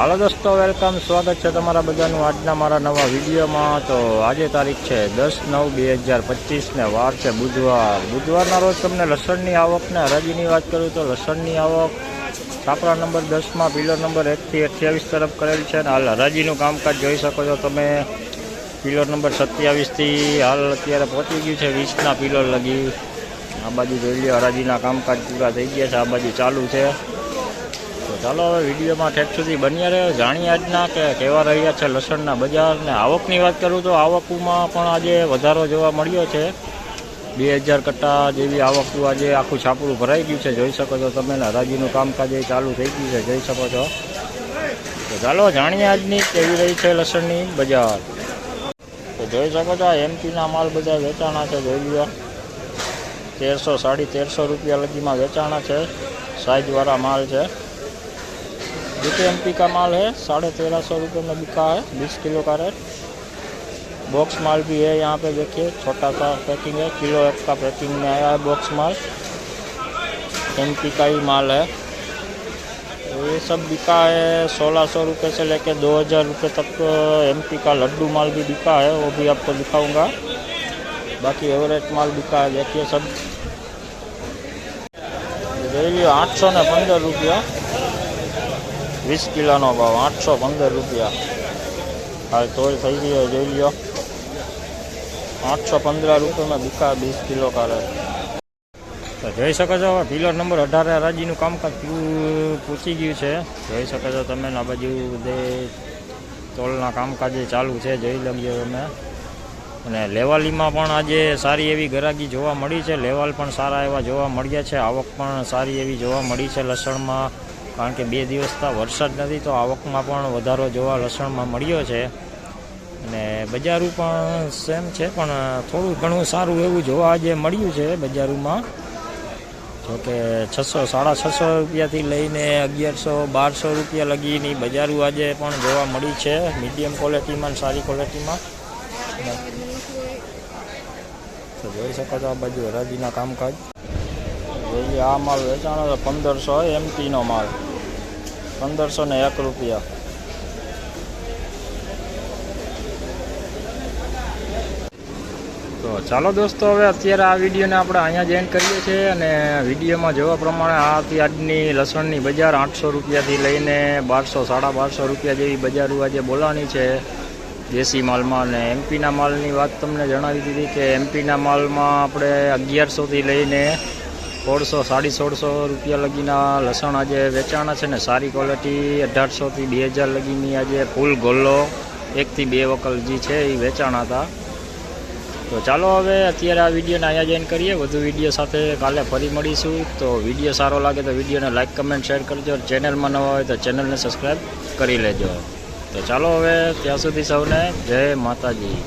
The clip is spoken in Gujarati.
હાલો દોસ્તો, વેલકમ. સ્વાગત છે તમારા બધાનું આજના મારા નવા વિડીયોમાં. તો આજે તારીખ છે દસ નવ બે હજાર પચીસને વાર છે બુધવાર. બુધવારના રોજ તમને લસણની આવકને હરાજીની વાત કરું તો લસણની આવક છાપરા નંબર દસમાં પિલર નંબર એકથી અઠ્યાવીસ તરફ કરેલ છે. અને હાલ હરાજીનું કામકાજ જોઈ શકો છો તમે. પિલર નંબર સત્યાવીસથી હાલ અત્યારે પહોંચી ગયું છે વીસના પિલર લગી. આ બાજુ જોઈ લો હરાજીના કામકાજ પૂરા થઈ ગયા છે. આ બાજુ ચાલુ છે. ચાલો હવે વિડીયોમાં ઠેક સુધી બન્યા રહ્યો જાણીએ આજના કે કેવા રહ્યા છે લસણના બજાર ને આવકની વાત કરું તો આવકમાં પણ આજે વધારો જોવા મળ્યો છે. બે હજાર કટ્ટા જેવી આવકનું આજે આખું છાપડું ભરાઈ ગયું છે. જોઈ શકો છો તમે રાજીનું કામકાજ એ ચાલુ થઈ ગયું છે. જોઈ શકો છો. તો ચાલો જાણીએ આજની કેવી રહી છે લસણની બજાર. તો જોઈ શકો છો એમપીના માલ બધા વેચાણા છે જોઈ લ્યો તેરસો, સાડી તેરસો રૂપિયા લગીમાં વેચાણા છે. સાઈઝવાળા માલ છે. जो कि एम का माल है, साढ़े तेरह सौ रुपये में बिका है, बीस किलो का रेट। बॉक्स माल भी है यहाँ पे, देखिए, छोटा सा पैकिंग है, किलो एक का पैकिंग में आया है बॉक्स माल। एमपी का ही माल है। तो ये सब बिका है, सोलह सौ रुपये से लेकर दो हज़ार रुपये तक एमपी का लड्डू माल भी बिका है, वो भी आपको दिखाऊँगा। बाकी एवरेज माल बिका है, देखिए सब। डेली आठ सौ ने पंद्रह रुपया। વીસ કિલોનો ભાવ, આઠસો પંદર રૂપિયા. હાલ તો થઈ ગયો, જોઈ લ્યો. આઠસો પંદર રૂપિયામાં બીકા વીસ કિલો કારે તો જોઈ શકો છો પિલર નંબર અઢારે હરાજીનું કામકાજ પૂછી ગયું છે. જોઈ શકો છો તમે આ બાજુ બધે તોલના કામકાજે ચાલુ છે, જોઈ લઈએ તમે. અને લેવાલીમાં પણ આજે સારી એવી ગરાગી જોવા મળી છે. લેવાલ પણ સારા એવા જોવા મળ્યા છે. આવક પણ સારી એવી જોવા મળી છે લસણમાં. કારણ કે બે દિવસથી વરસાદ નથી, તો આવકમાં પણ વધારો જોવા લસણમાં મળ્યો છે. અને બજારું પણ સેમ છે, પણ થોડું ઘણું સારું એવું જોવા આજે મળ્યું છે બજારોમાં. જોકે છસો, સાડા છસો રૂપિયાથી લઈને અગિયારસો, બારસો રૂપિયા લગીની બજારો આજે પણ જોવા મળી છે, મીડિયમ ક્વોલિટીમાં સારી ક્વોલિટીમાં. તો જોઈ શકો છો આ બાજુ હરાજીના કામકાજ. આ માલ વેચાણો, પંદરસો એમટીનો માલ. પંદરસો ને એક રૂપિયા. તો ચાલો દોસ્તો, હવે અત્યારે આ વિડીયોને આપણે અહીંયા જ એન્ડ કરીએ છીએ અને વિડીયોમાં જોવા પ્રમાણે આ હતી લસણની બજાર આઠસો રૂપિયાથી લઈને બારસો, સાડા બારસો રૂપિયા જેવી બજારો આજે બોલાવાની છે દેશી માલમાં. અને એમપીના માલની વાત તમને જણાવી દીધી કે એમપીના માલમાં આપણે અગિયારસોથી લઈને સોળસો, સાડી સોળસો રૂપિયા લગીના લસણ આજે વેચાણ છે ને, સારી ક્વોલિટી અઢારસોથી બે હજાર લગીની આજે ફૂલ ગોલ્લો, એકથી બે વકલ જે છે એ વેચાણા હતા. તો ચાલો હવે અત્યારે આ વિડીયોને અહીંયા જઈને કરીએ. વધુ વીડિયો સાથે કાલે ફરી મળીશું. તો વીડિયો સારો લાગે તો વિડીયોને લાઇક કમેન્ટ શેર કરજો. ચેનલમાં નવા હોય તો ચેનલને સબસ્ક્રાઈબ કરી લેજો. તો ચાલો હવે ત્યાં સુધી સૌને જય માતાજી.